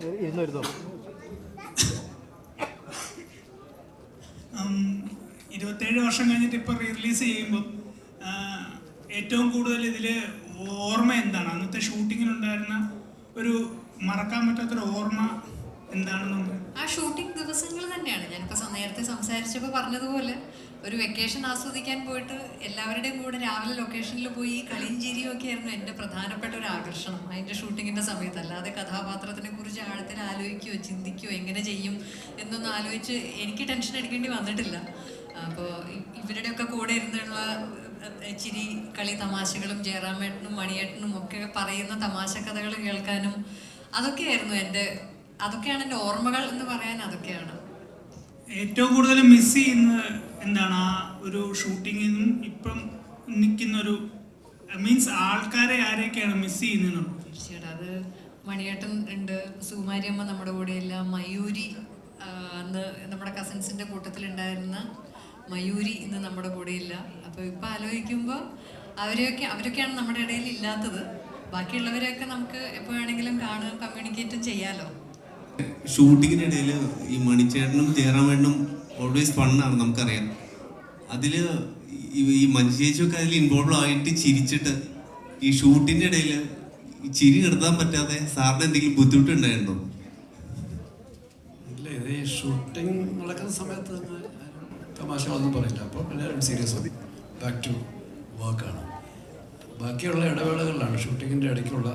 ഇരുന്നു ഇരുന്നോ ഇരുപത്തേഴ് വർഷം കഴിഞ്ഞിട്ട് ഇപ്പോൾ റിലീസ് ചെയ്യുമ്പോൾ ഏറ്റവും കൂടുതൽ ഇതിൽ ഓർമ്മ എന്താണ്? അന്നത്തെ ഷൂട്ടിങ്ങിനുണ്ടായിരുന്ന ഒരു മറക്കാൻ പറ്റാത്തൊരു ഓർമ്മ എന്താണെന്നുണ്ട് ആ ഷൂട്ടിംഗ് ദിവസങ്ങൾ തന്നെയാണ്. ഞാനിപ്പോൾ നേരത്തെ സംസാരിച്ചപ്പോൾ പറഞ്ഞതുപോലെ ഒരു വെക്കേഷൻ ആസ്വദിക്കാൻ പോയിട്ട് എല്ലാവരുടെയും കൂടെ രാവിലെ ലൊക്കേഷനിൽ പോയി കളിയും ഒക്കെ ആയിരുന്നു എന്റെ പ്രധാനപ്പെട്ട ഒരു ആകർഷണം. അതിന്റെ ഷൂട്ടിങ്ങിന്റെ സമയത്ത് അല്ലാതെ കഥാപാത്രത്തിനെ കുറിച്ച് ആഴത്തിൽ ആലോചിക്കുകയോ ചിന്തിക്കുകയോ എങ്ങനെ ചെയ്യും എന്നൊന്നും ആലോചിച്ച് എനിക്ക് ടെൻഷൻ അടിക്കേണ്ടി വന്നിട്ടില്ല. അപ്പോൾ ഇവരുടെയൊക്കെ കൂടെ ഇരുന്നുള്ള ചിരി കളി തമാശകളും ജയറാമേട്ടനും മണിയേട്ടനും ഒക്കെ പറയുന്ന തമാശ കഥകൾ കേൾക്കാനും അതൊക്കെയായിരുന്നു എന്റെ അതൊക്കെയാണ് എന്റെ ഓർമ്മകൾ എന്ന് പറയാൻ അതൊക്കെയാണ്. ഏറ്റവും കൂടുതൽ മിസ് ചെയ്യുന്ന എന്താണ് ആ ഒരു ഷൂട്ടിങ്ങിനും ഇപ്പം നിൽക്കുന്ന ഒരു മീൻസ് ആൾക്കാരെ ആരെയൊക്കെയാണ് മിസ് ചെയ്യുന്നത് തീർച്ചയായിട്ടും. അത് മണിയേട്ടൻ ഉണ്ട് സുകുമാരിയമ്മ നമ്മുടെ കൂടെ കൂടെയില്ല മയൂരി അന്ന് നമ്മുടെ കസിൻസിന്റെ കൂട്ടത്തിലുണ്ടായിരുന്ന മയൂരി ഇന്ന് നമ്മുടെ കൂടെ ഇല്ല അപ്പോൾ ഇപ്പോൾ ആലോചിക്കുമ്പോൾ അവരെയൊക്കെ അവരൊക്കെയാണ് നമ്മുടെ ഇടയിൽ ഇല്ലാത്തത്. ബാക്കിയുള്ളവരെയൊക്കെ നമുക്ക് എപ്പോൾ വേണമെങ്കിലും കാണുക കമ്മ്യൂണിക്കേറ്റും ചെയ്യാമല്ലോ ഷൂട്ടിങ്ങിനിടയിൽ ഈ മണിച്ചേട്ടനും ജയറാമേട്ടനും ഓൾവേസ് ഫണ്ണാണ് നമുക്കറിയാം അതിൽ ഈ ചേച്ചിയൊക്കെ അതിൽ ഇൻവോൾവ് ആയിട്ട് ചിരിച്ചിട്ട് ഈ ഷൂട്ടിന്റെ ഇടയിൽ ചിരി നിർത്താൻ പറ്റാതെ സാറിന് എന്തെങ്കിലും ബുദ്ധിമുട്ടുണ്ടായിരുന്നോ ഇല്ല ഷൂട്ടിംഗ് നടക്കുന്ന സമയത്ത് ഒന്നും പറയില്ല. അപ്പോൾ എല്ലാവരും സീരിയസ് മതി. ബാക്ക് ടു വർക്കാണ് ബാക്കിയുള്ള ഇടവേളകളിലാണ് ഷൂട്ടിങ്ങിന്റെ ഇടയ്ക്കുള്ള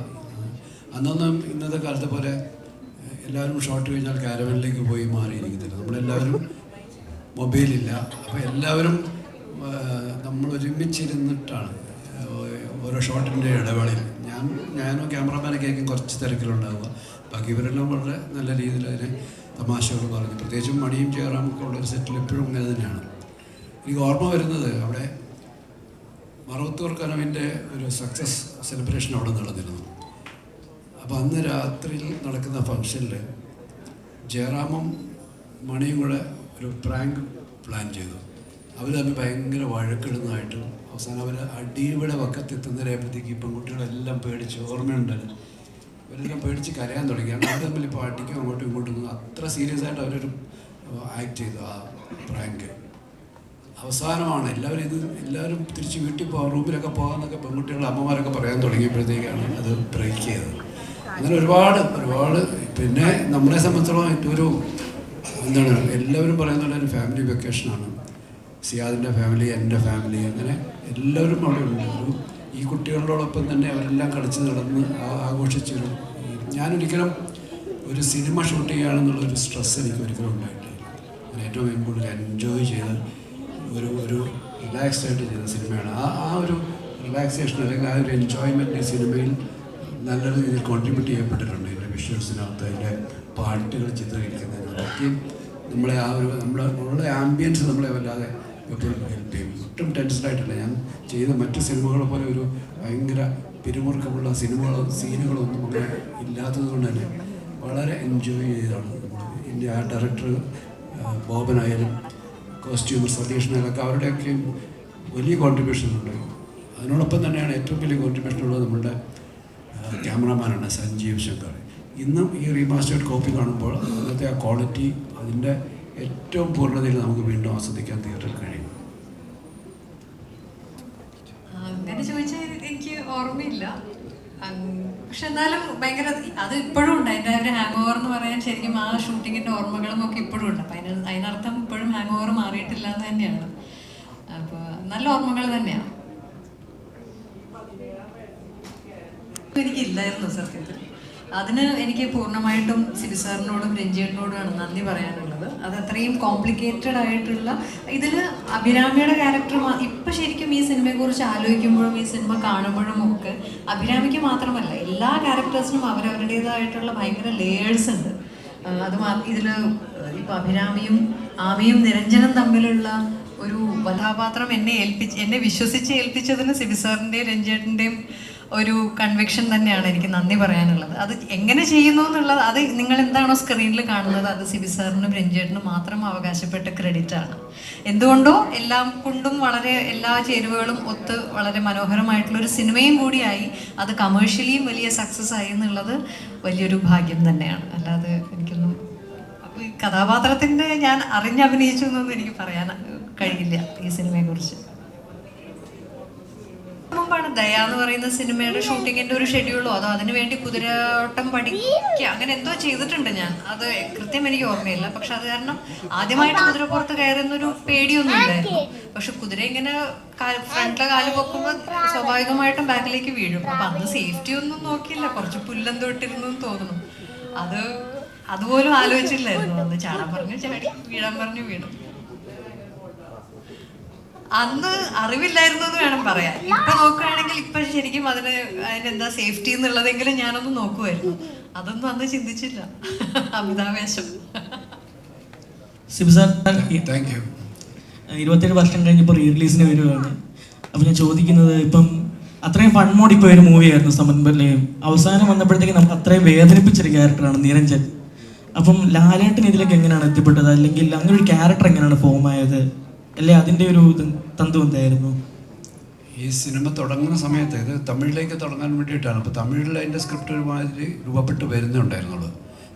അന്നൊന്നും ഇന്നത്തെ കാലത്തെ പോലെ എല്ലാവരും ഷോട്ട് കഴിഞ്ഞാൽ കാരവനിലേക്ക് പോയി മാറിയിരിക്കുന്നില്ല. നമ്മളെല്ലാവരും മൊബൈലില്ല. അപ്പോൾ എല്ലാവരും നമ്മൾ ഒരുമിച്ചിരുന്നിട്ടാണ്. ഓരോ ഷോട്ടിന്റെ ഇടവേളയിൽ. ഞാൻ ഞാനോ ക്യാമറമാനൊക്കെ ആയിരിക്കും കുറച്ച് തിരക്കിലുണ്ടാവുക. ബാക്കി ഇവരെല്ലാം വളരെ നല്ല രീതിയിൽ അതിനെ തമാശകൾ പറഞ്ഞു. പ്രത്യേകിച്ചും മണിയും ചേറാമൊക്കെ ഒരു സെറ്റിൽ എപ്പോഴും ഇങ്ങനെ തന്നെയാണ്. എനിക്ക് ഓർമ്മ വരുന്നത് അവിടെ മറവത്തൂർ കനവിന്റെ ഒരു സക്സസ് സെലിബ്രേഷൻ അവിടെ നടന്നിരുന്നു. അപ്പോൾ അന്ന് രാത്രിയിൽ നടക്കുന്ന ഫംഗ്ഷനിൽ ജയറാമും മണിയും കൂടെ ഒരു പ്രാങ്ക് പ്ലാൻ ചെയ്തു. അവർ തമ്മിൽ ഭയങ്കര വഴക്കിടുന്നതായിട്ടും അവസാനം അവർ അടിയുടെ വക്കത്തെത്തുന്നതിനായപ്പോഴത്തേക്ക് ഈ പെൺകുട്ടികളെല്ലാം പേടിച്ച് ഓർമ്മയുണ്ടല്ലോ ഇവരെല്ലാം പേടിച്ച് കരയാൻ തുടങ്ങി. അവർ തമ്മിൽ ഇപ്പോൾ അടിക്കും അങ്ങോട്ടും ഇങ്ങോട്ടും അത്ര സീരിയസ് ആയിട്ട് അവരൊരു ആക്ട് ചെയ്തു ആ പ്രാങ്ക് അവസാനമാണ് എല്ലാവരും ഇത് എല്ലാവരും തിരിച്ച് വീട്ടിൽ പോകാൻ റൂമിലൊക്കെ പോകാമെന്നൊക്കെ പെൺകുട്ടികളുടെ അമ്മമാരൊക്കെ പറയാൻ തുടങ്ങിയപ്പോഴത്തേക്കാണ് അത് ബ്രേക്ക് ചെയ്തത്. അങ്ങനെ ഒരുപാട് ഒരുപാട് പിന്നെ നമ്മളെ സംബന്ധിച്ചിടത്തോളം ഏറ്റവും ഒരു എന്താണ് എല്ലാവരും പറയുന്ന എന്റെ ഫാമിലി വെക്കേഷനാണ് സിയാദിന്റെ ഫാമിലി എന്റെ ഫാമിലി അങ്ങനെ എല്ലാവരും അവിടെ ഉണ്ടായിരുന്നു ഈ കുട്ടികളോടൊപ്പം തന്നെ അവരെല്ലാം കളിച്ച് നടന്ന് ആഘോഷിച്ചു ഞാനൊരിക്കലും ഒരു സിനിമ ഷൂട്ട് ചെയ്യുകയാണെന്നുള്ളൊരു സ്ട്രെസ് എനിക്ക് ഒരിക്കലും ഉണ്ടായിട്ടില്ല. ഞാൻ ഏറ്റവും കൂടുതൽ എൻജോയ് ചെയ്ത് ഒരു ഒരു റിലാക്സ്ഡ് ചെയ്ത സിനിമയാണ് ആ ആ ഒരു റിലാക്സേഷൻ അല്ലെങ്കിൽ ആ ഒരു എൻജോയ്മെന്റ് ഈ സിനിമയിൽ നല്ല രീതിയിൽ കോൺട്രിബ്യൂട്ട് ചെയ്യപ്പെട്ടിട്ടുണ്ട്. എന്റെ വിഷ്വൽസിനകത്ത് അതിന്റെ പാട്ടുകൾ ചിത്രീകരിക്കുന്നതിന് അതൊക്കെ നമ്മളെ ആ ഒരു നമ്മുടെ നമ്മുടെ ആംബിയൻസ് നമ്മളെ വല്ലാതെ എപ്പോഴും ഹെൽപ്പ് ചെയ്യും ഒട്ടും ടെൻഷനായിട്ടില്ല ഞാൻ ചെയ്ത മറ്റ് സിനിമകളെ പോലെ ഒരു ഭയങ്കര പിരിമുറുക്കമുള്ള സിനിമകളോ സീനുകളോ ഒന്നും ഇല്ലാത്തത് കൊണ്ട് തന്നെ വളരെ എൻജോയ് ചെയ്താണ്. ഇതിന്റെ ആ ഡയറക്ടർ ബോബനായാലും കോസ്റ്റ്യൂമർ സതീഷനായാലൊക്കെ അവരുടെയൊക്കെ വലിയ കോൺട്രിബ്യൂഷൻ ഉണ്ട്. അതിനോടൊപ്പം തന്നെയാണ് ഏറ്റവും വലിയ കോൺട്രിബ്യൂഷൻ ഉള്ളത് നമ്മളുടെ ക്യാമറാമാനാണ് സഞ്ജീവ് ശങ്കർ. ഇന്നും ഈ റീമാസ്റ്റേഡ് കോപ്പി കാണുമ്പോൾ അന്നത്തെ ആ ക്വാളിറ്റി അതിന്റെ ഏറ്റവും പൂർണതയിൽ നമുക്ക് വീണ്ടും ആസ്വദിക്കാൻ തിയേറ്ററിൽ കഴിയും. അങ്ങനെ ചോദിച്ചാൽ എനിക്ക് ഓർമ്മയില്ല. പക്ഷെ എന്നാലും ഭയങ്കര അത് ഇപ്പോഴും ഉണ്ട്. അതിന്റെ ഒരു ഹാങ് ഓവർ എന്ന് പറയാൻ ശരിക്കും ആ ഷൂട്ടിങ്ങിന്റെ ഓർമ്മകളും ഒക്കെ ഇപ്പോഴും ഉണ്ട്. അപ്പം അതിന് അതിനർത്ഥം ഇപ്പോഴും ഹാങ് ഓവർ മാറിയിട്ടില്ല എന്ന് തന്നെയാണ്. അപ്പോൾ നല്ല ഓർമ്മകൾ തന്നെയാണ് എനിക്കില്ലായിരുന്നു സത്യത്തിൽ. അതിന് എനിക്ക് പൂർണമായിട്ടും സിബി സാറിനോടും രഞ്ജിയേട്ടനോടുമാണ് നന്ദി പറയാനുള്ളത്. അത് അത്രയും കോംപ്ലിക്കേറ്റഡ് ആയിട്ടുള്ള ഇതിൽ അഭിരാമിയുടെ ക്യാരക്ടർ ഇപ്പം ശരിക്കും ഈ സിനിമയെക്കുറിച്ച് ആലോചിക്കുമ്പോഴും ഈ സിനിമ കാണുമ്പോഴും ഒക്കെ അഭിരാമിക്ക് മാത്രമല്ല എല്ലാ ക്യാരക്ടേഴ്സിനും അവരവരുടേതായിട്ടുള്ള ഭയങ്കര ലേയേഴ്സ് ഉണ്ട്. അത് ഇതിൽ ഇപ്പം അഭിരാമിയും ആമിയും നിരഞ്ജനും തമ്മിലുള്ള ഒരു കഥാപാത്രം എന്നെ ഏൽപ്പിച്ച് എന്നെ വിശ്വസിച്ച് ഏൽപ്പിച്ചതിന് സിബി സാറിന്റെയും രഞ്ജേട്ടന്റെയും ഒരു കൺവിക്ഷൻ തന്നെയാണ് എനിക്ക് നന്ദി പറയാനുള്ളത്. അത് എങ്ങനെ ചെയ്യുന്നു എന്നുള്ളത് അത് നിങ്ങൾ എന്താണോ സ്ക്രീനിൽ കാണുന്നത് അത് സിബി സാറിനും രഞ്ജേട്ടനും മാത്രം അവകാശപ്പെട്ട ക്രെഡിറ്റ് ആണ്. എന്തുകൊണ്ടോ എല്ലാം കൊണ്ടും വളരെ എല്ലാ ചേരുവകളും ഒത്ത് വളരെ മനോഹരമായിട്ടുള്ള ഒരു സിനിമയും കൂടിയായി അത് കമേഴ്ഷ്യലിയും വലിയ സക്സസ് ആയി എന്നുള്ളത് വലിയൊരു ഭാഗ്യം തന്നെയാണ്. അല്ലാതെ എനിക്കൊന്നും കഥാപാത്രത്തിന്റെ ഞാൻ അറിഞ്ഞഭിനയിച്ചു എന്നൊന്നും എനിക്ക് പറയാൻ കഴിയില്ല ഈ സിനിമയെക്കുറിച്ച്. മുമ്പാണ് ദയ എന്ന് പറയുന്ന സിനിമയുടെ ഷൂട്ടിങ്ങിന്റെ ഒരു ഷെഡ്യൂളോ അതോ അതിനു വേണ്ടി കുതിരോട്ടം പഠിക്കുക അങ്ങനെ എന്തോ ചെയ്തിട്ടുണ്ട് ഞാൻ. അത് കൃത്യം എനിക്ക് ഓർമ്മയില്ല. പക്ഷെ അത് കാരണം ആദ്യമായിട്ട് കുതിരപ്പുറത്ത് കയറുന്നൊരു പേടിയൊന്നും ഇല്ലായിരുന്നു. പക്ഷെ കുതിര ഇങ്ങനെ ഫ്രണ്ടിലെ കാൽ പൊക്കുമ്പോൾ സ്വാഭാവികമായിട്ടും ബാക്കിലേക്ക് വീഴും. അപ്പൊ അന്ന് സേഫ്റ്റി ഒന്നും നോക്കിയില്ല. കുറച്ച് പുല്ലം തൊട്ടിരുന്നു തോന്നുന്നു. അത് അതുപോലും ആലോചിച്ചില്ലായിരുന്നു. അന്ന് ചാടാൻ പറഞ്ഞു ചാടി വീഴാൻ പറഞ്ഞു വീണു. അന്ന് അറിവില്ലായിരുന്നു എന്ന് വേണം പറയാൻ. ഇപ്പൊ നോക്കുകയാണെങ്കിൽ ഇപ്പൊ ശരിക്കും അതിന് അതിനെന്താ സേഫ്റ്റി എന്നുള്ളതെങ്കിലും ഞാനൊന്ന് നോക്കുമായിരുന്നു അതൊന്നും അന്ന് ചിന്തിച്ചില്ല. അമിതാവേശം ഇരുപത്തേഴ് വർഷം കഴിഞ്ഞപ്പോൾ റീ റിലീസിന് വരുവാണ്. അപ്പം ഞാൻ ചോദിക്കുന്നത് ഇപ്പം അത്രയും ഫൺ മോഡ് ഇപ്പോൾ ഒരു മൂവിയായിരുന്നു സമൻപല്ലയും അവസാനം വന്നപ്പോഴത്തേക്ക് നമുക്ക് അത്രയും വേദനിപ്പിച്ചൊരു ക്യാരക്ടറാണ് നിരഞ്ജൻ. അപ്പം ലാലേട്ടൻ ഇതിലേക്ക് എങ്ങനെയാണ് എത്തിപ്പെട്ടത്? അല്ലെങ്കിൽ അങ്ങനെ ഒരു ക്യാരക്ടർ എങ്ങനെയാണ് ഫോം ആയത്? അല്ലെ? അതിന്റെ ഒരു തന്തു എന്തായിരുന്നു? ഈ സിനിമ തുടങ്ങുന്ന സമയത്ത് ഇത് തമിഴിലേക്ക് തുടങ്ങാൻ വേണ്ടിയിട്ടാണ്. അപ്പോൾ തമിഴിൽ അതിന്റെ സ്ക്രിപ്റ്റ് ഒരുമാതിരി രൂപപ്പെട്ട് വരുന്നുണ്ടായിരുന്നുള്ളൂ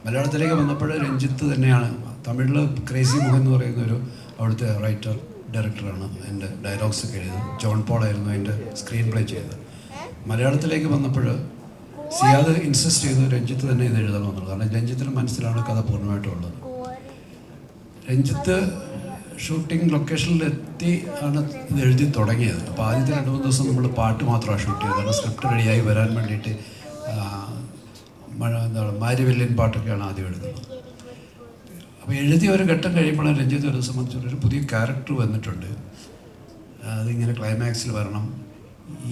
മലയാളത്തിലേക്ക് വന്നപ്പോൾ രഞ്ജിത്ത് തന്നെയാണ്. തമിഴിൽ ക്രേസി മോഹൻ എന്ന് പറയുന്ന ഒരു അവിടുത്തെ റൈറ്റർ ഡയറക്ടറാണ് എന്റെ ഡയലോഗ്സ് ഒക്കെ എഴുതിയത്. ജോൺ പോൾ ആയിരുന്നു അതിന്റെ സ്ക്രീൻ പ്ലേ ചെയ്തത്. മലയാളത്തിലേക്ക് വന്നപ്പോൾ സിയാദ് ഇൻസിസ്റ്റ് ചെയ്തു രഞ്ജിത്ത് തന്നെ ഇത് എഴുതണമെന്നുള്ളത് കാരണം രഞ്ജിത്തിന് മനസ്സിലാണ് കഥ പൂർണമായിട്ടുള്ളത് രഞ്ജിത്ത് ഷൂട്ടിംഗ് ലൊക്കേഷനിലെത്തി ആണ് ഇത് എഴുതി തുടങ്ങിയത്. അപ്പോൾ ആദ്യത്തെ രണ്ട് മൂന്ന് ദിവസം നമ്മൾ പാട്ട് മാത്രമാണ് ഷൂട്ട് ചെയ്തത്. കാരണം സ്ക്രിപ്റ്റ് റെഡിയായി വരാൻ വേണ്ടിയിട്ട് എന്താണ് മാരിവെല്ലിൻ പാട്ടൊക്കെയാണ് ആദ്യം എഴുതുന്നത്. അപ്പോൾ എഴുതിയ ഒരു ഘട്ടം കഴിയുമ്പോഴാണ് രഞ്ജിത്ത് ഒരു സംബന്ധിച്ചുള്ള ഒരു പുതിയ ക്യാരക്ടർ വന്നിട്ടുണ്ട്. അതിങ്ങനെ ക്ലൈമാക്സിൽ വരണം.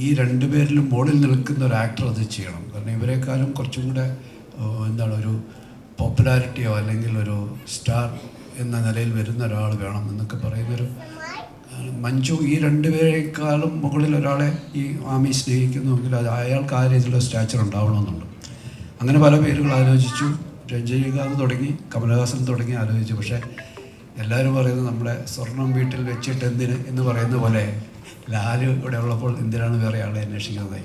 ഈ രണ്ട് പേരിലും മുകളിൽ നിൽക്കുന്ന ഒരു ആക്ടർ അത് ചെയ്യണം. കാരണം ഇവരെക്കാളും കുറച്ചും കൂടെ എന്താണ് ഒരു പോപ്പുലാരിറ്റിയോ അല്ലെങ്കിൽ ഒരു സ്റ്റാർ എന്ന നിലയിൽ വരുന്ന ഒരാൾ വേണം എന്നൊക്കെ പറയുന്നൊരു മഞ്ജു ഈ രണ്ടുപേരെക്കാളും മുകളിൽ ഒരാളെ ഈ ആമി സ്നേഹിക്കുന്നുവെങ്കിൽ അത് അയാൾക്ക് ആ രീതിയിലുള്ള സ്റ്റാച്ചർ ഉണ്ടാവണമെന്നുണ്ട്. അങ്ങനെ പല പേരുകൾ ആലോചിച്ചു. രഞ്ജനികാന്ത് തുടങ്ങി കമലഹാസൻ തുടങ്ങി ആലോചിച്ചു. പക്ഷേ എല്ലാവരും പറയുന്നത് നമ്മുടെ സ്വർണം വീട്ടിൽ വെച്ചിട്ട് എന്തിന് എന്ന് പറയുന്ന പോലെ ലാൽ ഇവിടെ ഉള്ളപ്പോൾ എന്തിനാണ് വേറെ ആളെ അന്വേഷിക്കുന്നത്?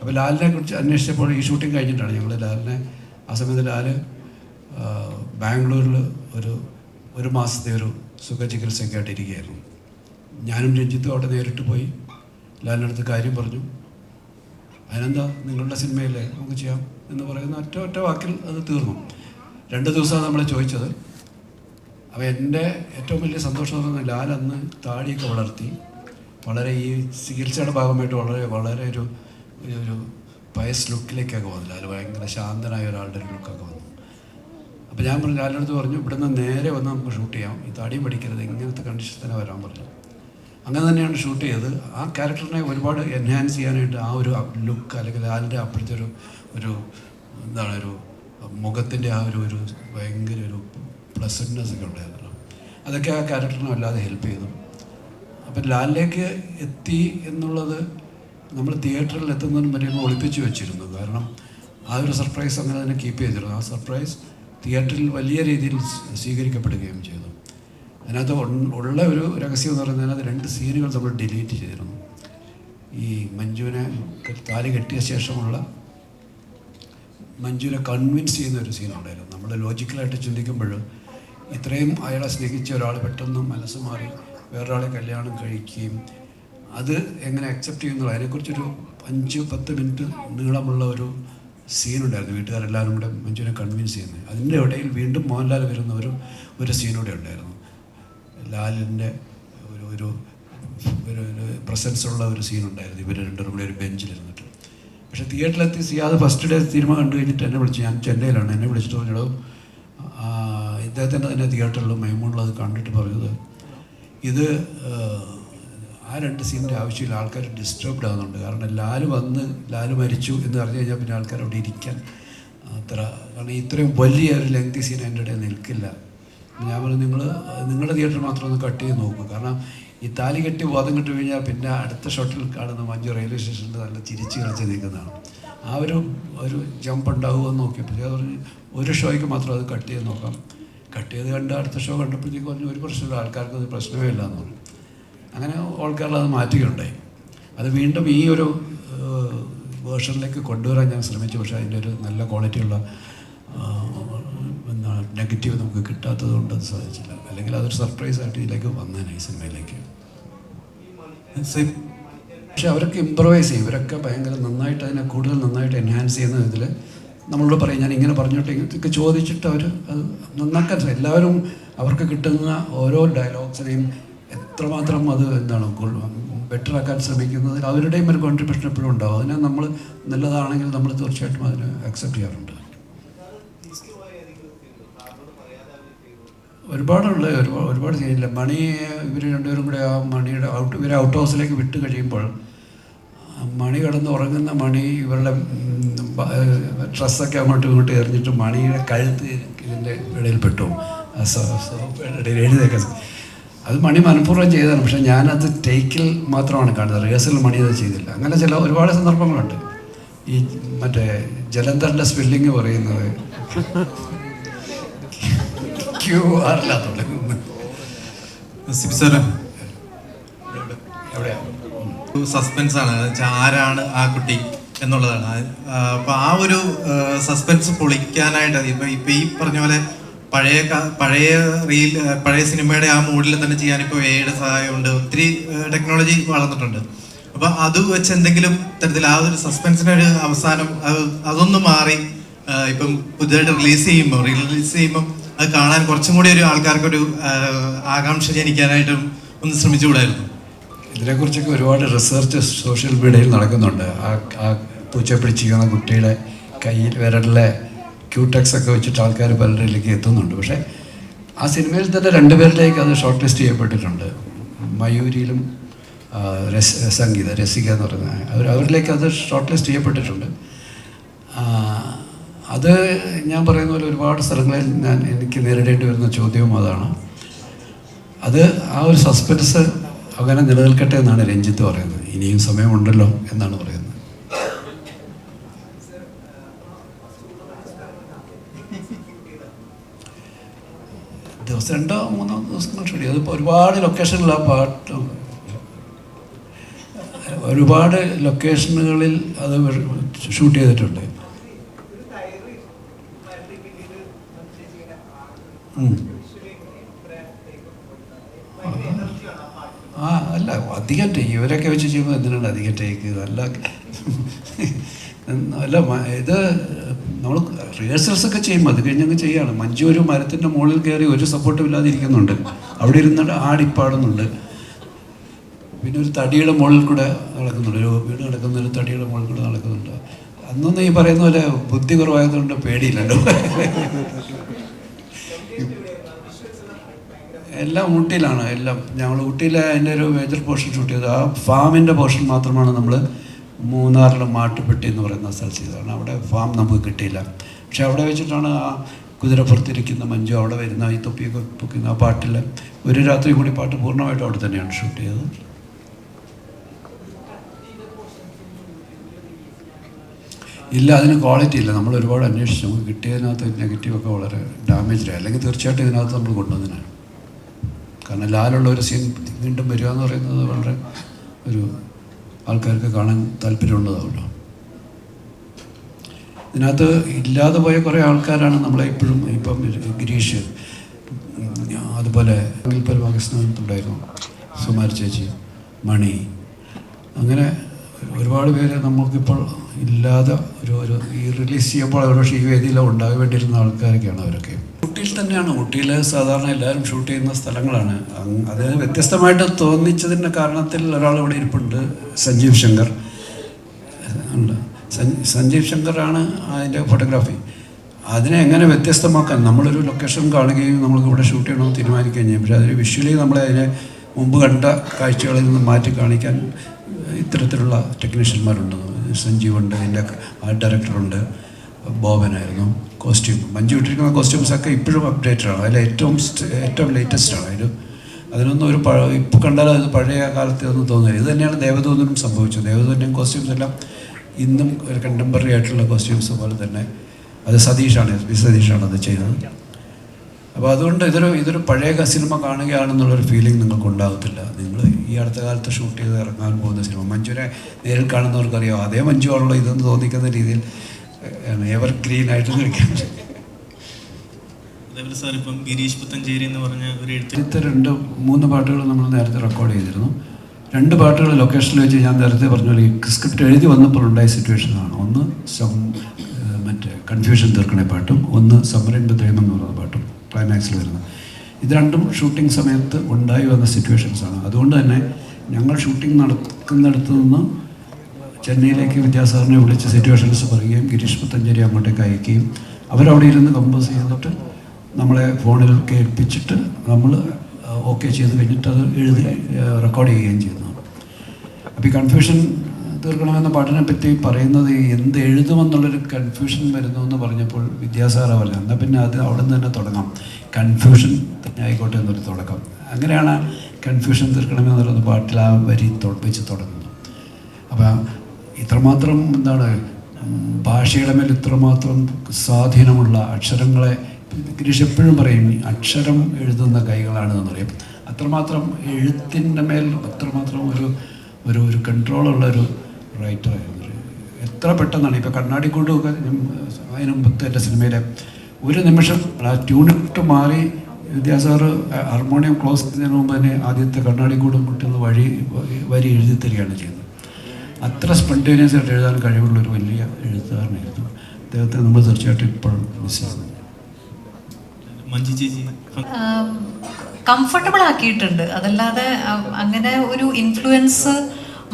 അപ്പോൾ ലാലിനെ കുറിച്ച് അന്വേഷിച്ചപ്പോൾ ഈ ഷൂട്ടിംഗ് കഴിഞ്ഞിട്ടാണ് ഞങ്ങൾ ലാലിനെ ആ സമയത്ത് ലാൽ ബാംഗ്ലൂരിൽ ഒരു ഒരു മാസത്തെ ഒരു സുഖചികിത്സയൊക്കെ ആയിട്ട് ഇരിക്കുകയായിരുന്നു ഞാനും രഞ്ജിത്തും അവിടെ നേരിട്ട് പോയി. ലാലിന്റെ അടുത്ത് കാര്യം പറഞ്ഞു. അതിനെന്താ? നിങ്ങളുടെ സിനിമയല്ലേ? നമുക്ക് ചെയ്യാം. എന്ന് പറയുന്ന ഒറ്റ ഒറ്റ വാക്കിൽ അത് തീർന്നു. രണ്ട് ദിവസമാണ് നമ്മളെ ചോദിച്ചത്. അപ്പോൾ എന്റെ ഏറ്റവും വലിയ സന്തോഷം എന്ന് പറഞ്ഞാൽ ലാൽ അന്ന് താടിയൊക്കെ വളർത്തി. വളരെ ഈ ചികിത്സയുടെ ഭാഗമായിട്ട് വളരെ വളരെ ഒരു- ഒരു പയസ് ലുക്കിലേക്കൊക്കെ വന്നു ലാൽ ഭയങ്കര ശാന്തനായ ഒരാളുടെ ഒരു ലുക്കൊക്കെ വന്നു അപ്പോൾ ഞാൻ പറഞ്ഞു ലാലിനടുത്ത് പറഞ്ഞു ഇവിടുന്ന് നേരെ വന്ന് നമുക്ക് ഷൂട്ട് ചെയ്യാം. ഈ താടിയും പഠിക്കരുത് ഇങ്ങനത്തെ കണ്ടീഷൻ തന്നെ വരാൻ പറഞ്ഞു. അങ്ങനെ തന്നെയാണ് ഷൂട്ട് ചെയ്തത്. ആ ക്യാരക്ടറിനെ ഒരുപാട് എൻഹാൻസ് ചെയ്യാനായിട്ട് ആ ഒരു ലുക്ക് അല്ലെങ്കിൽ ലാലിന്റെ അപ്പോഴത്തെ ഒരു ഒരു എന്താണ് ഒരു മുഖത്തിന്റെ ആ ഒരു ഒരു ഭയങ്കര ഒരു പ്ലസന്റ്നെസ് ഒക്കെ ഉണ്ടായിരുന്നല്ലോ അതൊക്കെ ആ ക്യാരക്ടറിനെ വല്ലാതെ ഹെൽപ്പ് ചെയ്തു. അപ്പം ലാലിലേക്ക് എത്തി എന്നുള്ളത് നമ്മൾ തിയേറ്ററിൽ എത്തുന്നതിന് മുന്നേ ഒളിപ്പിച്ച് വെച്ചിരുന്നു. കാരണം ആ ഒരു സർപ്രൈസ് അങ്ങനെ തന്നെ കീപ്പ് ചെയ്തിരുന്നു. ആ സർപ്രൈസ് തിയേറ്ററിൽ വലിയ രീതിയിൽ സ്വീ- സ്വീകരിക്കപ്പെടുകയും ചെയ്തു. അതിനകത്ത് ഉള്ള ഒരു രഹസ്യം എന്ന് പറഞ്ഞാൽ രണ്ട് സീനുകൾ നമ്മൾ ഡിലീറ്റ് ചെയ്തിരുന്നു. ഈ മഞ്ജുവിനെ താലി കെട്ടിയ ശേഷമുള്ള മഞ്ജുവിനെ കൺവിൻസ് ചെയ്യുന്ന ഒരു സീനുണ്ടായിരുന്നു നമ്മൾ ലോജിക്കലായിട്ട് ചിന്തിക്കുമ്പോൾ ഇത്രയും അയാളെ സ്നേഹിച്ച ഒരാൾ പെട്ടെന്ന് മനസ്സ് മാറി വേറൊരാളെ കല്യാണം കഴിക്കുകയും അത് എങ്ങനെ അക്സെപ്റ്റ് ചെയ്യുന്നുള്ളൂ? അതിനെക്കുറിച്ചൊരു അഞ്ച് പത്ത് മിനിറ്റ് നീളമുള്ള ഒരു സീനുണ്ടായിരുന്നു. വീട്ടുകാരെല്ലാവരും കൂടെ മഞ്ജുവിനെ കൺവിൻസ് ചെയ്യുന്നത് അതിന്റെ ഇടയിൽ വീണ്ടും മോഹൻലാൽ വരുന്ന ഒരു ഒരു സീനൂടെ ഉണ്ടായിരുന്നു. ലാലിന്റെ ഒരു ഒരു ഒരു പ്രസൻസുള്ള ഒരു സീനുണ്ടായിരുന്നു ഇവർ രണ്ടുപേരും കൂടെ ഒരു ബെഞ്ചിലിരുന്നിട്ട് പക്ഷേ തിയേറ്ററിലെത്തി സിയാദ് ഫസ്റ്റ് ഡേ സിനിമ കണ്ടു കഴിഞ്ഞിട്ട് എന്നെ വിളിച്ചു. ഞാൻ ചെന്നൈയിലാണ്. എന്നെ വിളിച്ചിട്ട് പറഞ്ഞു ഇദ്ദേഹത്തിന്റെ തന്നെ തിയേറ്ററിൽ മൈമൂണിലത് കണ്ടിട്ട് പറഞ്ഞത് ഇത് ആ, രണ്ട് സീനിന്റെ ആവശ്യമില്ല ആൾക്കാർ ഡിസ്റ്റർബ്ഡ് ആകുന്നുണ്ട് കാരണം ലാൽ വന്ന് ലാൽ മരിച്ചു എന്ന് പറഞ്ഞു കഴിഞ്ഞാൽ പിന്നെ ആൾക്കാർ അവിടെ ഇരിക്കാൻ അത്ര കാരണം ഇത്രയും വലിയ ഒരു ലെങ്തി സീൻ എന്റെ ഇടയിൽ നിൽക്കില്ല. ഞാൻ പറഞ്ഞു നിങ്ങൾ നിങ്ങളുടെ തിയേറ്റർ മാത്രം ഒന്ന് കട്ട് ചെയ്ത് നോക്കും. കാരണം ഈ താലി കെട്ടി ബോധം കിട്ടി കഴിഞ്ഞാൽ പിന്നെ അടുത്ത ഷോട്ടിൽ കാണുന്ന മഞ്ജു റെയിൽവേ സ്റ്റേഷനിൽ നല്ല ചിരിച്ച് കളിച്ച് നിൽക്കുന്നതാണ്. ആ ഒരു ഒരു ജമ്പ് ഉണ്ടാവുമോ എന്ന് നോക്കിയപ്പോൾ അത് പറഞ്ഞ് ഒരു ഷോയ്ക്ക് മാത്രം അത് കട്ട് ചെയ്ത് നോക്കാം. കട്ട് ചെയ്ത് കണ്ട് അടുത്ത ഷോ കണ്ടപ്പോഴത്തേക്ക് പറഞ്ഞു ഒരു പ്രശ്നമില്ല ആൾക്കാർക്ക് അത് പ്രശ്നമേ ഇല്ല എന്ന് പറഞ്ഞു. അങ്ങനെ ആൾക്കാരിൽ അത് മാറ്റുകയുണ്ടായി അത് വീണ്ടും ഈ ഒരു വേർഷനിലേക്ക് കൊണ്ടുവരാൻ ഞാൻ ശ്രമിച്ചു. പക്ഷേ അതിന്റെ ഒരു നല്ല ക്വാളിറ്റിയുള്ള എന്താണ് നെഗറ്റീവ് നമുക്ക് കിട്ടാത്തത് കൊണ്ട് അത് സാധിച്ചില്ല. അല്ലെങ്കിൽ അതൊരു സർപ്രൈസ് ആയിട്ട് ഇതിലേക്ക് വന്നേനെ ഈ സിനിമയിലേക്ക്. പക്ഷെ അവരൊക്കെ ഇമ്പ്രവൈസ് ചെയ്യും. ഇവരൊക്കെ ഭയങ്കര നന്നായിട്ട് അതിനെ കൂടുതൽ നന്നായിട്ട് എൻഹാൻസ് ചെയ്യുന്ന ഇതിൽ നമ്മളോട് പറയും ഞാൻ ഇങ്ങനെ പറഞ്ഞോട്ടെ. ഇതൊക്കെ ചോദിച്ചിട്ട് അവർ അത് നന്നാക്കാൻ എല്ലാവരും അവർക്ക് കിട്ടുന്ന ഓരോ ഡയലോഗ്സിനെയും എത്രമാത്രം അത് എന്താണ് ബെറ്റർ ആക്കാൻ ശ്രമിക്കുന്നതിൽ അവരുടെയും ഒരു കോൺട്രിബ്യൂഷൻ എപ്പോഴും ഉണ്ടാവും. അതിനെ നമ്മൾ നല്ലതാണെങ്കിൽ നമ്മൾ തീർച്ചയായിട്ടും അതിനെ അക്സെപ്റ്റ് ചെയ്യാറുണ്ട്. ഒരുപാടുള്ള ഒരുപാട് ഒരുപാട് ചെയ്യില്ല. മണി ഇവർ രണ്ടുപേരും കൂടെ ആ മണിയുടെ ഔട്ട് ഇവരെ ഔട്ട് ഹൗസിലേക്ക് വിട്ട് കഴിയുമ്പോൾ മണി കിടന്ന് ഉറങ്ങുന്ന മണി ഇവരുടെ ഡ്രസ്സൊക്കെ അങ്ങോട്ടും ഇങ്ങോട്ടും എറിഞ്ഞിട്ട് മണിയുടെ കഴുത്ത് ഇതിന്റെ ഇടയിൽ പെട്ടു ആ അത് മണി മനഃപൂർവം ചെയ്തതാണ്. പക്ഷെ ഞാനത് ടേക്കിൽ മാത്രമാണ് കാണുന്നത്. റിഹേഴ്സൽ മണി അത് ചെയ്തില്ല. അങ്ങനെ ചില ഒരുപാട് സന്ദർഭങ്ങളുണ്ട്. ഈ മറ്റേ ജലന്ധറിന്റെ സ്പെല്ലിങ് പറയുന്നത് ക്യൂ ആറില്ല തുടങ്ങുന്നത്. സസ്പെൻസ് ആണ്. ആരാണ് ആ കുട്ടി എന്നുള്ളതാണ്. അപ്പൊ ആ ഒരു സസ്പെൻസ് പൊളിക്കാനായിട്ട് ഇപ്പൊ ഇപ്പൊ ഈ പറഞ്ഞ പോലെ പഴയ പഴയ റീൽ പഴയ സിനിമയുടെ ആ മൂഡിൽ തന്നെ ചെയ്യാൻ ഇപ്പോൾ എയുടെ സഹായമുണ്ട്. ഒത്തിരി ടെക്നോളജി വളർന്നിട്ടുണ്ട്. അപ്പൊ അത് വെച്ച് എന്തെങ്കിലും തരത്തിൽ ആ ഒരു സസ്പെൻസിന് ഒരു അവസാനം അത് അതൊന്ന് മാറി ഇപ്പം പുതിയതായിട്ട് റിലീസ് ചെയ്യുമ്പോൾ റിലീസ് ചെയ്യുമ്പോൾ അത് കാണാൻ കുറച്ചും കൂടി ഒരു ആൾക്കാർക്ക് ഒരു ആകാംക്ഷ ജനിക്കാനായിട്ടും ഒന്ന് ശ്രമിച്ചുകൂടായിരുന്നു. ഇതിനെക്കുറിച്ചൊക്കെ ഒരുപാട് റിസർച്ച് സോഷ്യൽ മീഡിയയിൽ നടക്കുന്നുണ്ട്. ആ ആ പൂച്ച പിടിച്ചിരിക്കുന്ന കുട്ടിയുടെ കയ്യിൽ വിരലിലെ ക്യൂടെക്സ് ഒക്കെ വെച്ചിട്ട് ആൾക്കാർ പലരിലേക്ക് എത്തുന്നുണ്ട്. പക്ഷേ ആ സിനിമയിൽ തന്നെ രണ്ടുപേരിലേക്ക് അത് ഷോർട്ട് ലിസ്റ്റ് ചെയ്യപ്പെട്ടിട്ടുണ്ട്. മയൂരിയിലും രസ് സംഗീത രസിക എന്ന് പറയുന്ന അവർ അവരിലേക്ക് അത് ഷോർട്ട് ലിസ്റ്റ് ചെയ്യപ്പെട്ടിട്ടുണ്ട്. അത് ഞാൻ പറയുന്ന പോലെ ഒരുപാട് സ്ഥലങ്ങളിൽ ഞാൻ എനിക്ക് നേരിടേണ്ടി വരുന്ന ചോദ്യവും അതാണ്. അത് ആ ഒരു സസ്പെൻസ് അങ്ങനെ നിലനിൽക്കട്ടെ എന്നാണ് രഞ്ജിത്ത് പറയുന്നത്. ഇനിയും സമയമുണ്ടല്ലോ എന്നാണ് പറയുന്നത്. ദിവസം രണ്ടോ മൂന്നോ ദിവസങ്ങൾ ഷൂട്ട് അതിപ്പോൾ ഒരുപാട് ലൊക്കേഷനിൽ ആ പാട്ട് ഒരുപാട് ലൊക്കേഷനുകളിൽ അത് ഷൂട്ട് ചെയ്തിട്ടുണ്ട്. ആ അല്ല അധികം ടേക്ക് ഇവരൊക്കെ വെച്ച് ചെയ്യുമ്പോൾ എന്തിനാണ് അധികം ടേക്ക് നല്ല അല്ല ഇത് നമ്മൾ റിഹേഴ്സൽസ് ഒക്കെ ചെയ്യും. അത് കഴിഞ്ഞങ്ങ് ചെയ്യാണ്. മഞ്ജു ഒരു മരത്തിന്റെ മുകളിൽ കയറി ഒരു സപ്പോർട്ടും ഇല്ലാതെ ഇരിക്കുന്നുണ്ട് അവിടെ ഇരുന്നിട്ട് ആടിപ്പാടുന്നുണ്ട്. പിന്നെ ഒരു തടിയുടെ മുകളിൽ കൂടെ നടക്കുന്നുണ്ട്. ഒരു വീട് നടക്കുന്ന ഒരു തടിയുടെ മുകളിൽ കൂടെ നടക്കുന്നുണ്ട്. അന്നൊന്നും ഈ പറയുന്ന പോലെ ബുദ്ധി കുറവായതുകൊണ്ട് പേടിയില്ലല്ലോ. എല്ലാം ഊട്ടിയിലാണ്. എല്ലാം ഞങ്ങൾ ഊട്ടിയിലെ അതിന്റെ ഒരു മേജർ പോർഷൻ ഷൂട്ട് ചെയ്തത്. ആ ഫാമിന്റെ പോർഷൻ മാത്രമാണ് നമ്മൾ മൂന്നാറിലെ മാട്ടുപെട്ടി എന്ന് പറയുന്ന സ്ഥലത്ത് ചെയ്തതാണ്. അവിടെ ഫാം നമുക്ക് കിട്ടിയില്ല. പക്ഷെ അവിടെ വെച്ചിട്ടാണ് ആ കുതിരപ്പുറത്തിരിക്കുന്ന മഞ്ജു അവിടെ വരുന്ന ഈ തൊപ്പിയൊക്കെ പൊക്കുന്ന ആ പാട്ടിൽ ഒരു രാത്രി കൂടി പാട്ട് പൂർണമായിട്ടും അവിടെ തന്നെയാണ് ഷൂട്ട് ചെയ്തത്. ഇല്ല അതിന് ക്വാളിറ്റി ഇല്ല. നമ്മൾ ഒരുപാട് അന്വേഷിച്ചു. നമുക്ക് കിട്ടിയതിനകത്ത് നെഗറ്റീവൊക്കെ വളരെ ഡാമേജ് ആയി. അല്ലെങ്കിൽ തീർച്ചയായിട്ടും ഇതിനകത്ത് നമ്മൾ കൊണ്ടുവന്നതിനാണ്. കാരണം ലാലുള്ള ഒരു സീൻ വീണ്ടും വരിക എന്ന് പറയുന്നത് വളരെ ഒരു ആൾക്കാർക്ക് കാണാൻ താല്പര്യമുള്ളതാവുമല്ലോ ഇതിനകത്ത് ഇല്ലാതെ പോയ കുറേ ആൾക്കാരാണ് നമ്മളെ ഇപ്പോഴും ഇപ്പം ഗിരീഷ് അതുപോലെ പാകിസ്ഥാനത്തുണ്ടായിരുന്നു സുമാർ ചേച്ചി മണി. അങ്ങനെ ഒരുപാട് പേര് നമുക്കിപ്പോൾ ഇല്ലാതെ ഒരു ഒരു ഈ റിലീസ് ചെയ്യുമ്പോൾ ഒരുപക്ഷെ ഈ വേദിയിൽ ഉണ്ടാകേണ്ടിയിരുന്ന ആൾക്കാരൊക്കെയാണ് അവരൊക്കെ. ഊട്ടിയിൽ തന്നെയാണ്. ഊട്ടിയിൽ സാധാരണ എല്ലാവരും ഷൂട്ട് ചെയ്യുന്ന സ്ഥലങ്ങളാണ്. അത് വ്യത്യസ്തമായിട്ട് തോന്നിച്ചതിന്റെ കാരണത്തിൽ ഒരാൾ ഇവിടെ ഇരിപ്പുണ്ട്. സഞ്ജീവ് ശങ്കർ. ഉണ്ട്. സഞ്ജ- സഞ്ജീവ് ശങ്കറാണ് അതിന്റെ ഫോട്ടോഗ്രാഫി. അതിനെ എങ്ങനെ വ്യത്യസ്തമാക്കാൻ? നമ്മളൊരു ലൊക്കേഷൻ കാണുകയും നമ്മൾക്ക് ഇവിടെ ഷൂട്ട് ചെയ്യണമെന്ന് തീരുമാനിക്കുകയും ചെയ്യും. പക്ഷേ അതിന് വിഷ്വലി നമ്മളെ അതിനെ മുമ്പ് കണ്ട കാഴ്ചകളിൽ നിന്ന് മാറ്റി കാണിക്കാൻ ഇത്തരത്തിലുള്ള ടെക്നീഷ്യന്മാരുണ്ട് സഞ്ജീവ് ഉണ്ട് അതിന്റെ ആർട്ട് ഡയറക്ടറുണ്ട് ബോബനായിരുന്നു. കോസ്റ്റ്യൂം മഞ്ജു ഇട്ടിരിക്കുന്ന കോസ്റ്റ്യൂംസൊക്കെ ഇപ്പോഴും അപ്ഡേറ്റഡ് ആണ്. അതിൽ ഏറ്റവും ഏറ്റവും ലേറ്റസ്റ്റ് ആണ്. അതിൽ അതിനൊന്നും ഒരു പഴ ഇപ്പോൾ കണ്ടാൽ അത് പഴയ കാലത്തെ ഒന്നും തോന്നില്ല ഇത് തന്നെയാണ് ദേവദൂതനും സംഭവിച്ചത്. ദേവദൂതന്റെയും കോസ്റ്റ്യൂംസ് എല്ലാം ഇന്നും ഒരു കണ്ടംപററി ആയിട്ടുള്ള കോസ്റ്റ്യൂംസ് പോലെ തന്നെ അത് സതീഷാണ് എസ് പി സതീഷാണ് അത് ചെയ്തത്. അപ്പോൾ അതുകൊണ്ട് ഇതൊരു ഇതൊരു പഴയ സിനിമ കാണുകയാണെന്നുള്ളൊരു ഫീലിംഗ് നിങ്ങൾക്ക് ഉണ്ടാകത്തില്ല നിങ്ങൾ ഈ അടുത്ത കാലത്ത് ഷൂട്ട് ചെയ്ത് ഇറങ്ങാൻ പോകുന്ന സിനിമ. മഞ്ജുവിനെ നേരിൽ കാണുന്നവർക്കറിയാം. അതേ മഞ്ജു ആണല്ലോ ഇതെന്ന് തോന്നിക്കുന്ന രീതിയിൽ എവർ ഗ്രീൻ ആയിട്ട് നിൽക്കാൻ. അതേപോലെ സാർ ഇപ്പം ഗിരീഷ് പുത്തഞ്ചേരി എന്ന് പറഞ്ഞ ഒരു എഴുത്ത് രണ്ട് മൂന്ന് പാട്ടുകൾ നമ്മൾ നേരത്തെ റെക്കോർഡ് ചെയ്തിരുന്നു. രണ്ട് പാട്ടുകൾ ലൊക്കേഷനിൽ വെച്ച് ഞാൻ നേരത്തെ പറഞ്ഞ പോലെ ഈ സ്ക്രിപ്റ്റ് എഴുതി വന്നപ്പോൾ ഉണ്ടായ സിറ്റുവേഷനാണ് ഒന്ന് സം മറ്റേ കൺഫ്യൂഷൻ തീർക്കണ പാട്ടും ഒന്ന് സമരൻ ബദ്രേം എന്ന് പറയുന്ന പാട്ടും ക്ലൈമാക്സിൽ വരുന്നത്. ഇത് രണ്ടും ഷൂട്ടിംഗ് സമയത്ത് ഉണ്ടായി വന്ന സിറ്റുവേഷൻസാണ് അതുകൊണ്ട് തന്നെ ഞങ്ങൾ ഷൂട്ടിംഗ് നടക്കുന്നിടത്ത് നിന്ന് ചെന്നൈയിലേക്ക് വിദ്യാസാറിനെ വിളിച്ച് സിറ്റുവേഷൻസ് പറയുകയും ഗിരീഷ് പുത്തഞ്ചേരി അങ്ങോട്ടേക്ക് അയക്കുകയും അവരവിടെ ഇരുന്ന് കമ്പോസ് ചെയ്തിട്ട് നമ്മളെ ഫോണിൽ കേൾപ്പിച്ചിട്ട് നമ്മൾ ഓക്കെ ചെയ്ത് കഴിഞ്ഞിട്ട് അത് എഴുതി റെക്കോർഡ് ചെയ്യുകയും ചെയ്യുന്നതാണ് അപ്പോൾ ഈ കൺഫ്യൂഷൻ തീർക്കണമെന്ന പാട്ടിനെ പറ്റി പറയുന്നത് എന്ത് എഴുതുമെന്നുള്ളൊരു കൺഫ്യൂഷൻ വരുന്നു എന്ന് പറഞ്ഞപ്പോൾ വിദ്യാസാഗർ പറഞ്ഞു എന്നാൽ പിന്നെ അത് അവിടെ നിന്ന് തന്നെ തുടങ്ങാം. കൺഫ്യൂഷൻ തന്നെ ആയിക്കോട്ടെ എന്നൊരു തുടക്കം. അങ്ങനെയാണ് കൺഫ്യൂഷൻ തീർക്കണമെന്നുള്ളത് പാട്ടിൽ ആ വരി വെച്ച് തുടങ്ങുന്നത്. അപ്പോൾ ഇത്രമാത്രം എന്താണ് ഭാഷയുടെ മേൽ ഇത്രമാത്രം സ്വാധീനമുള്ള അക്ഷരങ്ങളെ ഗിരീഷ് എപ്പോഴും പറയും അക്ഷരം എഴുതുന്ന കൈകളാണ് എന്ന് പറയും. അത്രമാത്രം എഴുത്തിന്റെ മേൽ അത്രമാത്രം ഒരു ഒരു ഒരു കൺട്രോളുള്ള ഒരു റൈറ്ററായിരുന്നു എത്ര പെട്ടെന്നാണ് ഇപ്പോൾ കണ്ണാടിക്കൂടുമൊക്കെ ഞാൻ, അതിന് മുമ്പത്തെ എന്റെ സിനിമയിലെ ഒരു നിമിഷം ആ ട്യൂണിട്ട് മാറി വിദ്യാസാറ് ഹാർമോണിയം ക്ലോസ് ചെയ്യുന്നതിന് മുമ്പ് തന്നെ ആദ്യത്തെ കണ്ണാടിക്കൂടും കുട്ടികൾ വഴി വരി എഴുതി തരികയാണ് ചെയ്യുന്നത്. അത്ര സ്പോണ്ടേനിയസ് ആയിട്ട് എഴുതാൻ കഴിവുള്ള ഒരു വലിയ എഴുത്തുകാരനായിരുന്നു. അദ്ദേഹത്തെ നമ്മൾ തീർച്ചയായിട്ടും ഇപ്പോഴും മിസ് ചെയ്യുന്നു. കംഫർട്ടബിൾ ആക്കിയിട്ടുണ്ട്. അതല്ലാതെ അങ്ങനെ ഒരു ഇൻഫ്ലുവൻസ്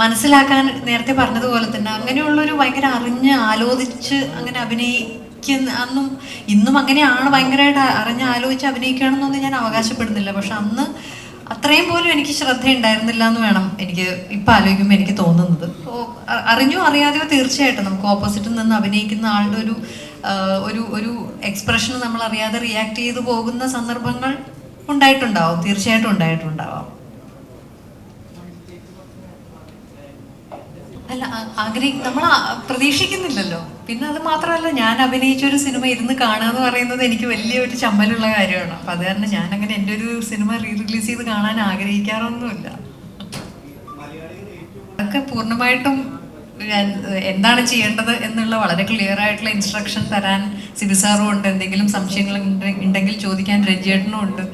മനസ്സിലാക്കാൻ നേരത്തെ പറഞ്ഞതുപോലെ തന്നെ അങ്ങനെയുള്ളൊരു ഭയങ്കര അറിഞ്ഞ് ആലോചിച്ച് അങ്ങനെ അഭിനയിക്കുന്ന അന്നും ഇന്നും അങ്ങനെയാണ് ഭയങ്കരമായിട്ട് അറിഞ്ഞ് ആലോചിച്ച് അഭിനയിക്കുകയാണെന്നൊന്നും ഞാൻ അവകാശപ്പെടുന്നില്ല. പക്ഷെ അന്ന് അത്രയും പോലും എനിക്ക് ശ്രദ്ധയുണ്ടായിരുന്നില്ല എന്ന് വേണം എനിക്ക് ഇപ്പം ആലോചിക്കുമ്പോൾ എനിക്ക് തോന്നുന്നത്. അറിഞ്ഞോ അറിയാതെയോ തീർച്ചയായിട്ടും നമുക്ക് ഓപ്പോസിറ്റിൽ നിന്ന് അഭിനയിക്കുന്ന ആളുടെ ഒരു ഒരു ഒരു എക്സ്പ്രഷൻ നമ്മൾ അറിയാതെ റിയാക്ട് ചെയ്തു പോകുന്ന സന്ദർഭങ്ങൾ ഉണ്ടായിട്ടുണ്ടാവും തീർച്ചയായിട്ടും ഉണ്ടായിട്ടുണ്ടാവാം. അല്ല ആഗ്രഹി നമ്മൾ പ്രതീക്ഷിക്കുന്നില്ലല്ലോ. പിന്നെ അത് മാത്രമല്ല ഞാൻ അഭിനയിച്ച ഒരു സിനിമ ഇരുന്ന് കാണുക എന്ന് പറയുന്നത് എനിക്ക് വലിയൊരു ചമ്മലുള്ള കാര്യമാണ്. അപ്പൊ അത് കാരണം ഞാൻ അങ്ങനെ എന്റെ ഒരു സിനിമ റീ റിലീസ് ചെയ്ത് കാണാൻ ആഗ്രഹിക്കാറൊന്നുമില്ല. അതൊക്കെ പൂർണമായിട്ടും ഞാൻ എന്താണ് ചെയ്യേണ്ടത് എന്നുള്ള വളരെ ക്ലിയർ ആയിട്ടുള്ള ഇൻസ്ട്രക്ഷൻ തരാൻ സിബി സാറും ഉണ്ട്. എന്തെങ്കിലും സംശയങ്ങൾ ഉണ്ടെങ്കിൽ ചോദിക്കാൻ രഞ്ജേട്ടനും ഉണ്ട്.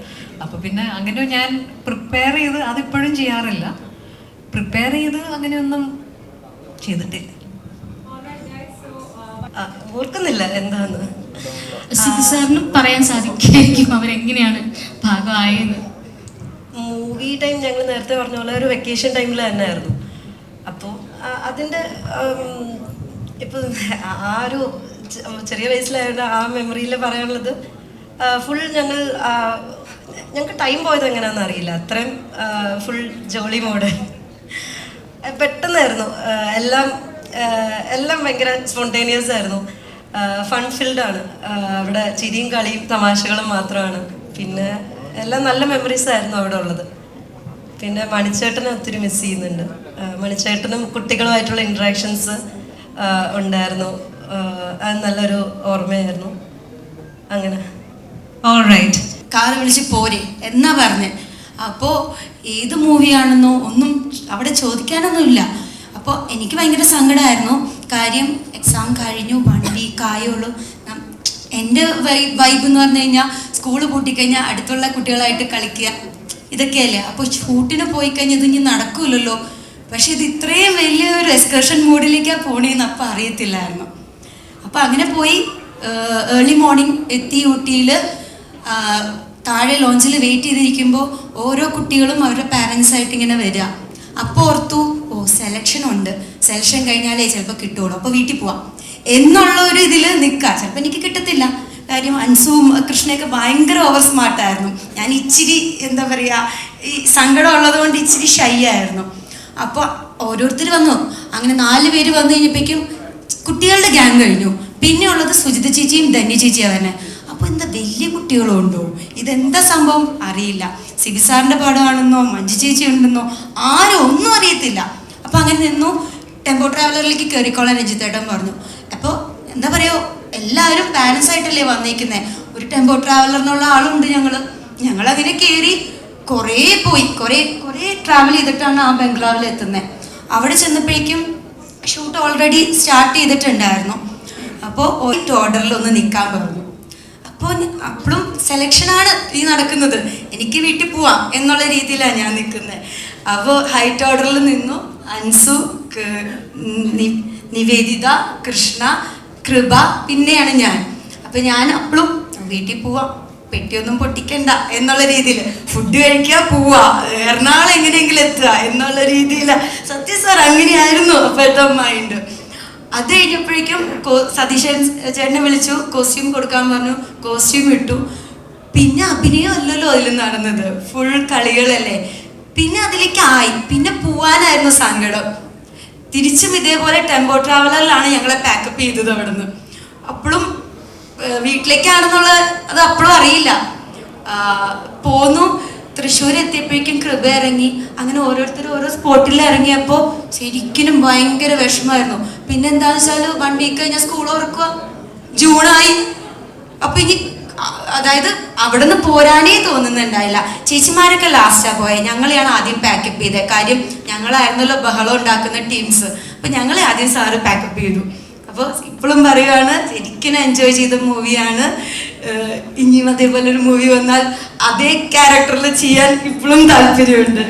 അപ്പൊ പിന്നെ അങ്ങനെ ഞാൻ പ്രിപ്പയർ ചെയ്ത് അതിപ്പോഴും ചെയ്യാറില്ല. പ്രിപ്പയർ ചെയ്ത് അങ്ങനെയൊന്നും ചെയ്തിട്ടില്ല. ഓർക്കുന്നില്ല എന്താന്ന്. സിദ്ധു സാറിന് പറയാൻ സാധിക്കും അവരെങ്ങനെയാണ് ഭാഗമായെന്ന്. മൂവി ടൈം ഞങ്ങൾ നേരത്തെ പറഞ്ഞ പോലെ ഒരു വെക്കേഷൻ ടൈമിൽ തന്നെ ആയിരുന്നു അപ്പോൾ അതിന്റെ ഇപ്പൊ ആ ഒരു ചെറിയ വയസ്സിലായതുകൊണ്ട് ആ മെമ്മറിയിൽ പറയാനുള്ളത് ഫുൾ ഞങ്ങൾ ഞങ്ങൾക്ക് ടൈം പോയത് എങ്ങനെയാണെന്ന് അറിയില്ല. അത്രയും ഫുൾ ജോളി മോഡ് പെട്ടെന്നായിരുന്നു. എല്ലാം എല്ലാം ഭയങ്കര സ്പോണ്ടേനിയസ് ആയിരുന്നു. ഫൺ ഫിൽഡ് ആണ്. അവിടെ ചിരിയും കളിയും തമാശകളും മാത്രമാണ്. പിന്നെ എല്ലാം നല്ല മെമ്മറീസ് ആയിരുന്നു അവിടെ ഉള്ളത്. പിന്നെ മണിച്ചേട്ടനെ ഒത്തിരി മിസ് ചെയ്യുന്നുണ്ട്. മണിച്ചേട്ടനും കുട്ടികളുമായിട്ടുള്ള ഇൻട്രാക്ഷൻസ് ഉണ്ടായിരുന്നു. അത് നല്ലൊരു ഓർമ്മയായിരുന്നു. അങ്ങനെ. ഓൾറൈറ്റ് കാറ് വിളിച്ച് പോരെ. എന്നാ പറഞ്ഞ്? അപ്പോൾ ഏത് മൂവിയാണെന്നോ ഒന്നും അവിടെ ചോദിക്കാനൊന്നുമില്ല. അപ്പോൾ എനിക്ക് ഭയങ്കര സങ്കടമായിരുന്നു കാര്യം എക്സാം കഴിഞ്ഞു വൺ വീക്ക് ആയുള്ളൂ. എന്റെ വൈബ് എന്ന് പറഞ്ഞു കഴിഞ്ഞാൽ സ്കൂൾ പൂട്ടിക്കഴിഞ്ഞാൽ അടുത്തുള്ള കുട്ടികളായിട്ട് കളിക്കുക ഇതൊക്കെയല്ലേ? അപ്പോൾ ഷൂട്ടിന് പോയി കഴിഞ്ഞാൽ ഇനി നടക്കൂലല്ലോ. പക്ഷെ ഇത് ഇത്രയും വലിയൊരു എക്സ്കർഷൻ മൂഡിലേക്കാണ് പോണേന്ന് അപ്പം അറിയത്തില്ലായിരുന്നു. അപ്പോൾ അങ്ങനെ പോയി ഏർലി മോർണിംഗ് എത്തി ഊട്ടിയിൽ താഴെ ലോഞ്ചിൽ വെയിറ്റ് ചെയ്തിരിക്കുമ്പോൾ ഓരോ കുട്ടികളും അവരുടെ പാരൻസ് ആയിട്ട് ഇങ്ങനെ വരിക അപ്പോൾ ഓർത്തു ഓ സെലക്ഷൻ ഉണ്ട്. സെലക്ഷൻ കഴിഞ്ഞാലേ ചിലപ്പോൾ കിട്ടുള്ളൂ അപ്പോൾ വീട്ടിൽ പോവാം. എന്നുള്ള ഒരു ഇതിൽ നിൽക്കുക ചിലപ്പോൾ എനിക്ക് കിട്ടത്തില്ല. കാര്യം അൻസുവും കൃഷ്ണയൊക്കെ ഭയങ്കര ഓവർ സ്മാർട്ടായിരുന്നു ഞാൻ ഇച്ചിരി എന്താ പറയുക ഈ സങ്കടം ഉള്ളത് കൊണ്ട് ഇച്ചിരി ഷൈ ആയിരുന്നു. അപ്പോൾ ഓരോരുത്തർ വന്നു. അങ്ങനെ നാല് പേര് വന്നു കഴിഞ്ഞപ്പോഴേക്കും കുട്ടികളുടെ ഗ്യാങ് കഴിഞ്ഞു. പിന്നെ ഉള്ളത് സുജിത ചേച്ചിയും ധന്യ ചേച്ചിയാണ് തന്നെ അപ്പോൾ എന്താ വലിയ കുട്ടികളും ഉണ്ടോ ഇതെന്താ സംഭവം? അറിയില്ല. സിബി സാറിന്റെ പാടമാണെന്നോ മഞ്ജു ചേച്ചി ഉണ്ടെന്നോ ആരും ഒന്നും അറിയത്തില്ല. അപ്പോൾ അങ്ങനെ നിന്നു. ടെമ്പോ ട്രാവലറിലേക്ക് കയറിക്കോളാൻ രഞ്ജിത്തേട്ടൻ പറഞ്ഞു. അപ്പോൾ എന്താ പറയുക എല്ലാവരും പാരൻസ് ആയിട്ടല്ലേ വന്നേക്കുന്നത് ഒരു ടെമ്പോ ട്രാവലറിനുള്ള ആളുണ്ട് ഞങ്ങൾ അങ്ങനെ കയറി കുറേ പോയി. കുറേ കുറേ ട്രാവൽ ചെയ്തിട്ടാണ് ആ ബംഗ്ലാവിൽ എത്തുന്നത് അവിടെ ചെന്നപ്പോഴേക്കും ഷൂട്ട് ഓൾറെഡി സ്റ്റാർട്ട് ചെയ്തിട്ടുണ്ടായിരുന്നു. അപ്പോൾ ഒരു ഓർഡറിൽ ഒന്ന് നിൽക്കാൻ പറഞ്ഞു. അപ്പോൾ അപ്പോഴും സെലക്ഷനാണ് ഈ നടക്കുന്നത്. എനിക്ക് വീട്ടിൽ പോവാം എന്നുള്ള രീതിയിലാണ് ഞാൻ നിൽക്കുന്നത്. അപ്പോൾ ഹൈറ്റ് ഓർഡറിൽ നിന്നു അൻസു നിവേദിത കൃഷ്ണ കൃപ പിന്നെയാണ് ഞാൻ. അപ്പം ഞാൻ അപ്പോഴും വീട്ടിൽ പോവാം. പെട്ടിയൊന്നും പൊട്ടിക്കണ്ട എന്നുള്ള രീതിയിൽ. ഫുഡ് കഴിക്കുക പോവാ. എറണാകുളം എങ്ങനെയെങ്കിലും എത്തുക എന്നുള്ള രീതിയിൽ സത്യം സാർ അങ്ങനെയായിരുന്നു അപ്പോഴത്തെ മൈൻഡ് അത് കഴിഞ്ഞപ്പോഴേക്കും സതീശൻ ചേട്ടനെ വിളിച്ചു കോസ്റ്റ്യൂം കൊടുക്കാൻ പറഞ്ഞു കോസ്റ്റ്യൂം ഇട്ടു. പിന്നെ അഭിനയം അല്ലല്ലോ അതിൽ നടന്നത്. ഫുൾ കളികളല്ലേ. പിന്നെ അതിലേക്ക് ആയി പിന്നെ പോവാനായിരുന്നു സങ്കടം. തിരിച്ചും ഇതേപോലെ ടെമ്പോ ട്രാവലറിലാണ് ഞങ്ങളെ പാക്കപ്പ് ചെയ്തത് അവിടുന്ന്. അപ്പോഴും വീട്ടിലേക്കാണെന്നുള്ള അത് അപ്പോഴും അറിയില്ല. പോന്നു. തൃശ്ശൂർ എത്തിയപ്പോഴേക്കും കൃപ ഇറങ്ങി അങ്ങനെ ഓരോരുത്തർ ഓരോ സ്പോട്ടിൽ ഇറങ്ങിയപ്പോൾ ശരിക്കും ഭയങ്കര വിഷമമായിരുന്നു പിന്നെ എന്താണെന്ന് വെച്ചാൽ വൺ വീക്ക് കഴിഞ്ഞാൽ സ്കൂൾ ഓർക്കുക ജൂണായി. അപ്പൊ ഇനി അതായത് അവിടെ നിന്ന് പോരാനേ തോന്നുന്നുണ്ടായില്ല. ചേച്ചിമാരൊക്കെ ലാസ്റ്റാ പോയത് ഞങ്ങളെയാണ് ആദ്യം പാക്കപ്പ് ചെയ്തത് കാര്യം ഞങ്ങളായിരുന്നല്ലോ ബഹളം ഉണ്ടാക്കുന്ന ടീംസ് അപ്പൊ ഞങ്ങളെ ആദ്യം സാറ് പാക്കപ്പ് ചെയ്തു. അപ്പോൾ ഇപ്പോഴും പറയുകയാണ് ശരിക്കും എൻജോയ് ചെയ്ത മൂവിയാണ് ഇനിയും അതേപോലെ ഒരു മൂവി വന്നാൽ അതേ ക്യാരക്ടറിൽ ചെയ്യാൻ ഇപ്പോഴും താല്പര്യമുണ്ട്.